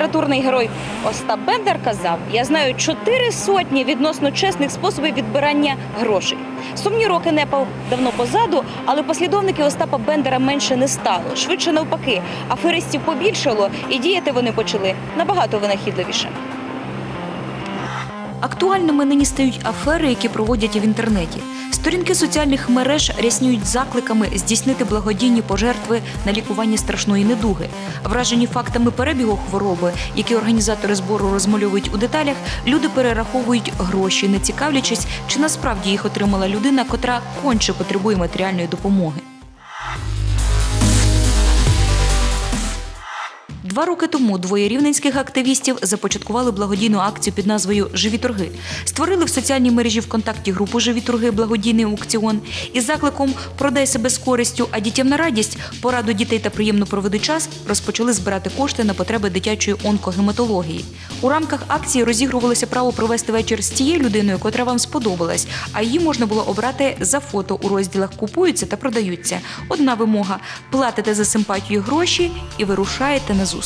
Літературний герой Остап Бендер казав: Я знаю чотири сотні відносно чесних способів відбирання грошей. Сумні роки непав давно позаду, але послідовники Остапа Бендера менше не стало. Швидше навпаки, аферистів побільшало, і діяти вони почали набагато винахідливіше. Актуальними нині стають афери, які проводять в інтернеті. Сторінки соціальних мереж ряснюють закликами здійснити благодійні пожертви на лікування страшної недуги. Вражені фактами перебігу хвороби, які організатори збору розмальовують у деталях, люди перераховують гроші, не цікавлячись, чи насправді їх отримала людина, котра конче потребує матеріальної допомоги. Два роки тому двоє рівненських активістів започаткували благодійну акцію під назвою Живі торги. Створили в соціальній мережі ВКонтакті групу Живі торги благодійний аукціон із закликом Продай себе з користю, а дітям на радість пораду дітей та приємно проведи час розпочали збирати кошти на потреби дитячої онкогематології. У рамках акції розігрувалося право провести вечір з тією людиною, котра вам сподобалась, а її можна було обрати за фото у розділах Купуються та продаються. Одна вимога платите за симпатію гроші і вирушаєте на зустріч.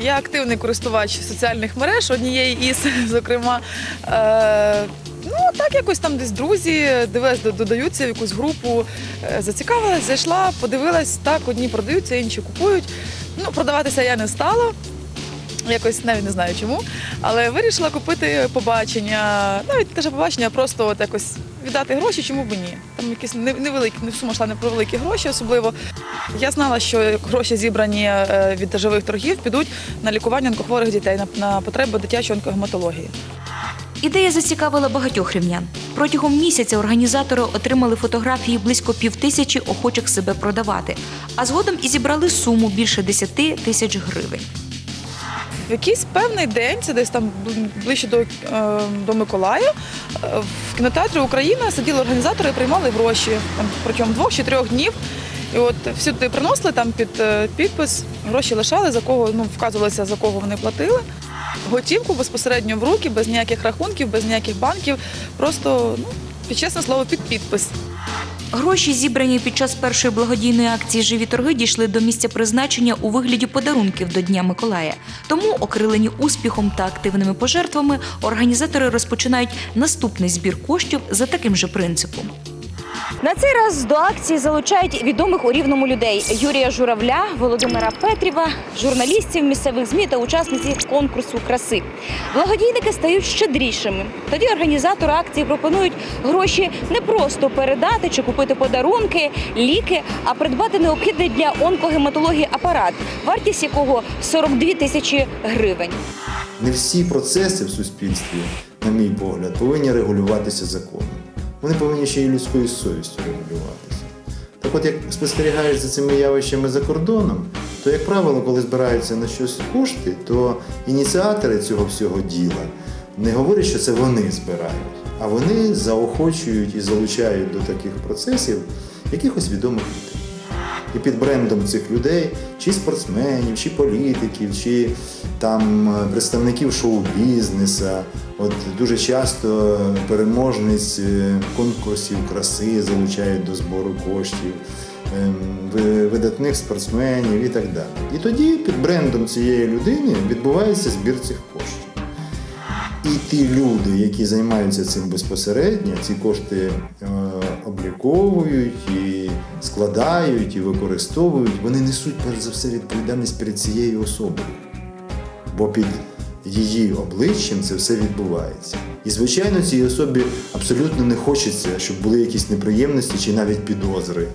Я активний користувач соціальних мереж, однієї із, зокрема. Е, ну, так якось там десь друзі дивилась, додаються в якусь групу, е, зацікавилась, зайшла, подивилась, так, одні продаються, інші купують. Ну, продаватися я не стала. Якось навіть не знаю чому, але вирішила купити побачення. Навіть те, що побачення, просто от якось віддати гроші, чому б ні. Там якісь невеликі, не сума йшла не про великі гроші, особливо. Я знала, що гроші зібрані е, від живих торгів підуть на лікування онкохворих дітей, на, потреби дитячої онкогематології. Ідея зацікавила багатьох рівнян. Протягом місяця організатори отримали фотографії близько півтисячі охочих себе продавати, а згодом і зібрали суму більше 10 тисяч гривень. Якийсь певний день, це десь там ближче до, е, до Миколая, е, в кінотеатрі Україна сиділи організатори і приймали гроші там, протягом двох чи трьох днів. І от всі туди приносили там під е, підпис, гроші лишали, за кого ну, вказувалося, за кого вони платили. Готівку безпосередньо в руки, без ніяких рахунків, без ніяких банків, просто ну, під чесне слово, під підпис. Гроші, зібрані під час першої благодійної акції Живі торги, дійшли до місця призначення у вигляді подарунків до Дня Миколая. Тому, окрилені успіхом та активними пожертвами, організатори розпочинають наступний збір коштів за таким же принципом. На цей раз до акції залучають відомих у рівному людей Юрія Журавля, Володимира Петріва, журналістів місцевих змі та учасниці конкурсу краси. Благодійники стають щедрішими. Тоді організатори акції пропонують гроші не просто передати чи купити подарунки, ліки, а придбати необхідний для онкогематології апарат, вартість якого 42 тисячі гривень. Не всі процеси в суспільстві, на мій погляд, повинні регулюватися законом. Вони повинні ще й людською совістю регулюватися. Так от, як спостерігаєш за цими явищами за кордоном, то, як правило, коли збираються на щось кошти, то ініціатори цього всього діла не говорять, що це вони збирають, а вони заохочують і залучають до таких процесів якихось відомих людей. І під брендом цих людей, чи спортсменів, чи політиків, чи там е, представників шоу-бізнесу, от дуже часто переможниць е, конкурсів краси залучають до збору коштів, ем, видатних спортсменів і так далі. І тоді під брендом цієї людини відбувається збір цих коштів. І ті люди, які займаються цим безпосередньо, ці кошти е, обліковують і складають і використовують, вони несуть перш за все відповідальність перед цією особою. Бо під її обличчям це все відбувається. І, звичайно, цій особі абсолютно не хочеться, щоб були якісь неприємності чи навіть підозри.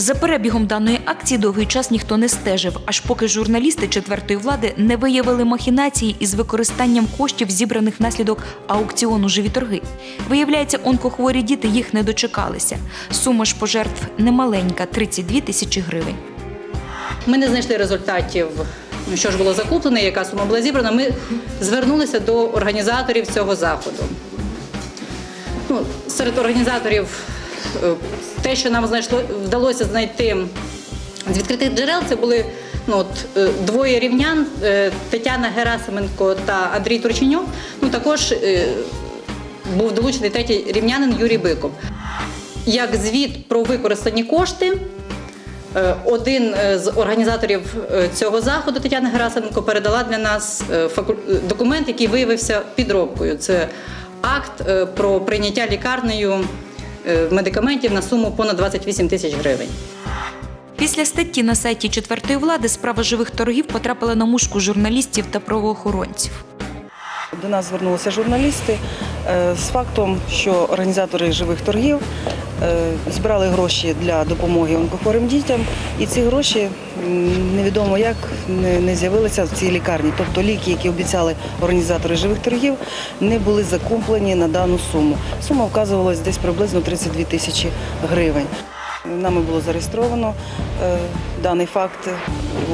За перебігом даної акції довгий час ніхто не стежив, аж поки журналісти четвертої влади не виявили махінації із використанням коштів, зібраних внаслідок аукціону живі торги. Виявляється, онкохворі діти їх не дочекалися. Сума ж пожертв немаленька 32 тисячі гривень. Ми не знайшли результатів, що ж було закуплено, яка сума була зібрана. Ми звернулися до організаторів цього заходу. Ну, серед організаторів те, що нам знайшло, вдалося знайти з відкритих джерел, це були ну, от, е, двоє рівнян е, Тетяна Герасименко та Андрій Турченюк. Ну, також е, був долучений третій рівнянин Юрій Биков. Як звіт про використані кошти Е, Один е, з організаторів е, цього заходу Тетяна Герасименко передала для нас е, е, документ, який виявився підробкою. Це акт е, про прийняття лікарнею е, медикаментів на суму понад 28 тисяч гривень. Після статті на сайті четвертої влади справа живих торгів потрапила на мушку журналістів та правоохоронців. До нас звернулися журналісти е, з фактом, що організатори живих торгів е, збирали гроші для допомоги онкохворим дітям, і ці гроші невідомо як не- не з'явилися в цій лікарні. Тобто ліки, які обіцяли організатори живих торгів, не були закуплені на дану суму. Сума вказувалась десь приблизно 32 тисячі гривень. Нами було зареєстровано е, даний факт.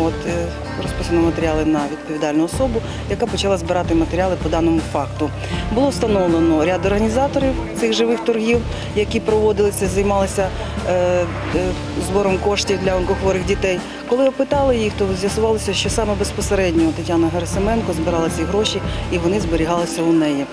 От, е, розписано матеріали на відповідальну особу, яка почала збирати матеріали по даному факту. Було встановлено ряд організаторів цих живих торгів, які проводилися, займалися е, збором коштів для онкохворих дітей. Коли опитали їх, то з'ясувалося, що саме безпосередньо Тетяна Герасименко збирала ці гроші і вони зберігалися у неї.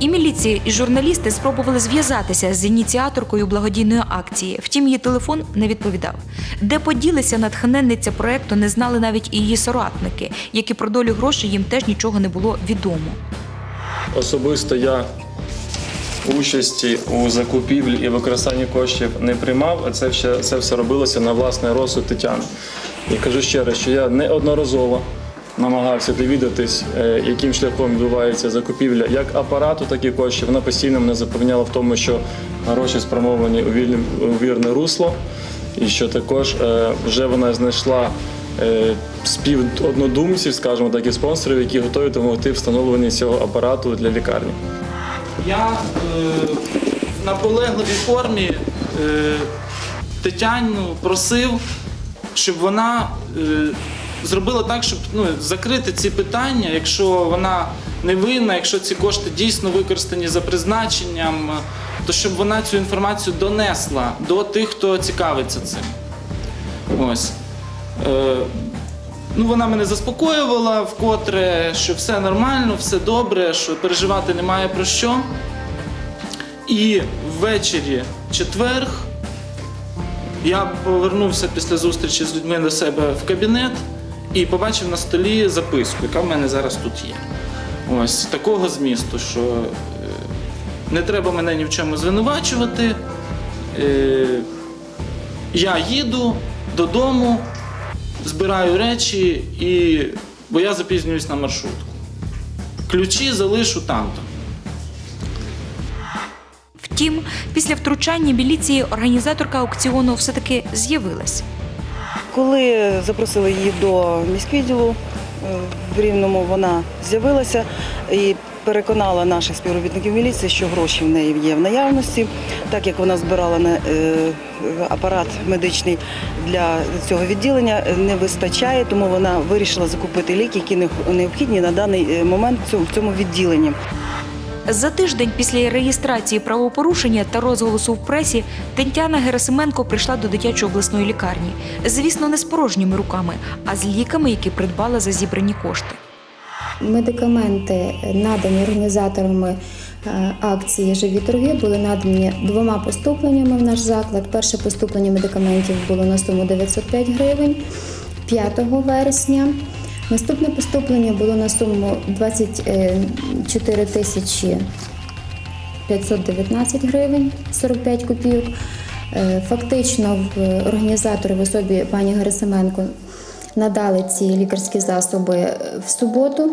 І міліція, і журналісти спробували зв'язатися з ініціаторкою благодійної акції. Втім, її телефон не відповідав. Де поділися натхненниця проекту, не знали навіть і її соратники, які про долю грошей їм теж нічого не було відомо. Особисто я участі у закупівлі і використанні коштів не приймав, це все, це все робилося на власний розсуд Тетяни. І кажу ще раз, що я неодноразово намагався довідатись, е, яким шляхом відбувається закупівля як апарату, так і коштів. Вона постійно мене запевняла в тому, що гроші спрямовані у вірне русло, і що також е, вже вона знайшла е, співоднодумців, скажімо так, і спонсорів, які готові допомогти встановленні цього апарату для лікарні. Я е, в наполегливій формі е, Тетяну просив, щоб вона е, зробила так, щоб ну, закрити ці питання, якщо вона не винна, якщо ці кошти дійсно використані за призначенням, то щоб вона цю інформацію донесла до тих, хто цікавиться цим. Ось. Е, Ну, вона мене заспокоювала вкотре, що все нормально, все добре, що переживати немає про що. І ввечері четверг я повернувся після зустрічі з людьми до себе в кабінет і побачив на столі записку, яка в мене зараз тут є. Ось такого змісту, що е, не треба мене ні в чому звинувачувати. Е, я їду додому, збираю речі, і... бо я запізнююсь на маршрутку. Ключі залишу там-то. Втім, після втручання міліції організаторка аукціону все-таки з'явилась. Коли запросили її до міськвідділу е, в Рівному, вона з'явилася і переконала наших співробітників міліції, що гроші в неї є в наявності. Так як вона збирала на е, апарат медичний для цього відділення, не вистачає, тому вона вирішила закупити ліки, які необхідні на даний е, момент в цьому відділенні. За тиждень після реєстрації правопорушення та розголосу в пресі Тетяна Герасименко прийшла до дитячої обласної лікарні. Звісно, не з порожніми руками, а з ліками, які придбала за зібрані кошти. Медикаменти, надані організаторами е, акції Живі торги, були надані двома поступленнями в наш заклад. Перше поступлення медикаментів було на суму 905 гривень 5 вересня. Наступне поступлення було на суму 24 тисячі 519 гривень 45 копійок. Е, Фактично, в організатори в особі пані Герасименко надали ці лікарські засоби е, в суботу.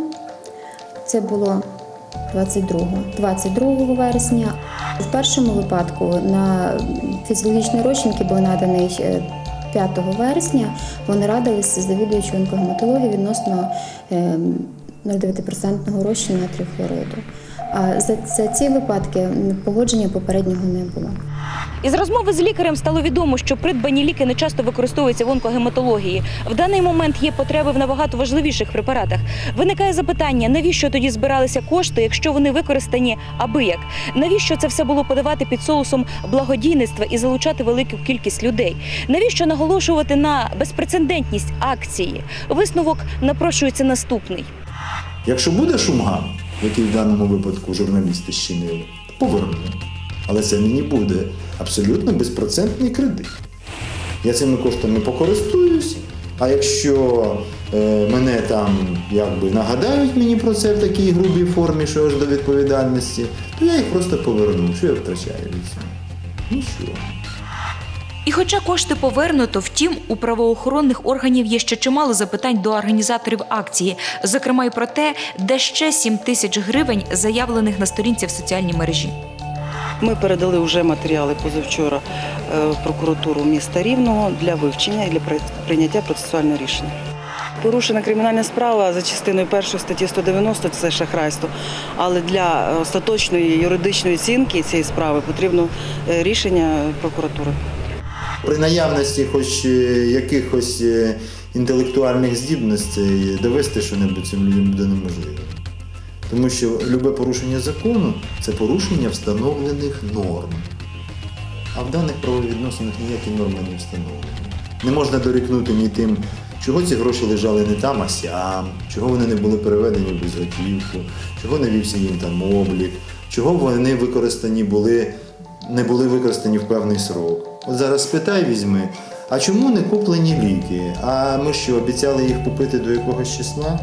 Це було 22, 22 вересня. В першому випадку на фізіологічний розчин, який був наданий е, 5 вересня, вони радилися з завідуючою онкогематології відносно е, 0,9% розчину натрію хлориду. А за, за ці випадки погодження попереднього не було. Із розмови з лікарем стало відомо, що придбані ліки не часто використовуються в онкогематології. В даний момент є потреби в набагато важливіших препаратах. Виникає запитання, навіщо тоді збиралися кошти, якщо вони використані аби як? Навіщо це все було подавати під соусом благодійництва і залучати велику кількість людей? Навіщо наголошувати на безпрецедентність акції? Висновок напрошується наступний. Якщо буде шумган, який в даному випадку журналісти щинили, поверну. Але це мені буде абсолютно безпроцентний кредит. Я цими коштами покористуюсь, а якщо е, мене там якби нагадають мені про це в такій грубій формі, що аж до відповідальності, то я їх просто поверну. Що я втрачаю від цього? Нічого. І хоча кошти повернуто, втім, у правоохоронних органів є ще чимало запитань до організаторів акції, зокрема й про те, де ще 7 тисяч гривень, заявлених на сторінці в соціальній мережі. Ми передали вже матеріали позавчора е, в прокуратуру міста Рівного для вивчення і для прийняття процесуального рішення. Порушена кримінальна справа за частиною першої статті 190 це шахрайство. Але для остаточної юридичної оцінки цієї справи потрібно е, рішення прокуратури. При наявності хоч е, якихось е, інтелектуальних здібностей довести що-небудь цим людям буде неможливо. Тому що любе порушення закону це порушення встановлених норм. А в даних правовідносинах ніякі норми не встановлені. Не можна дорікнути ні тим, чого ці гроші лежали не там, а сям, чого вони не були переведені в безготівку, чого не вівся їм там облік, чого вони використані були, не були використані в певний срок. От зараз спитай візьми, а чому не куплені ліки? А ми що, обіцяли їх купити до якогось числа?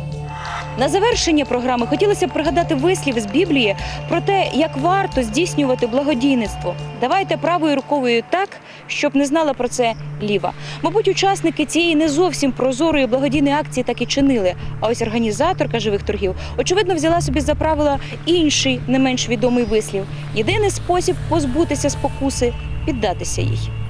На завершення програми хотілося б пригадати вислів з Біблії про те, як варто здійснювати благодійництво. Давайте правою рукою так, щоб не знала про це ліва. Мабуть, учасники цієї не зовсім прозорої благодійної акції так і чинили. А ось організаторка живих торгів, очевидно, взяла собі за правило інший, не менш відомий вислів. Єдиний спосіб позбутися спокуси піддатися їй.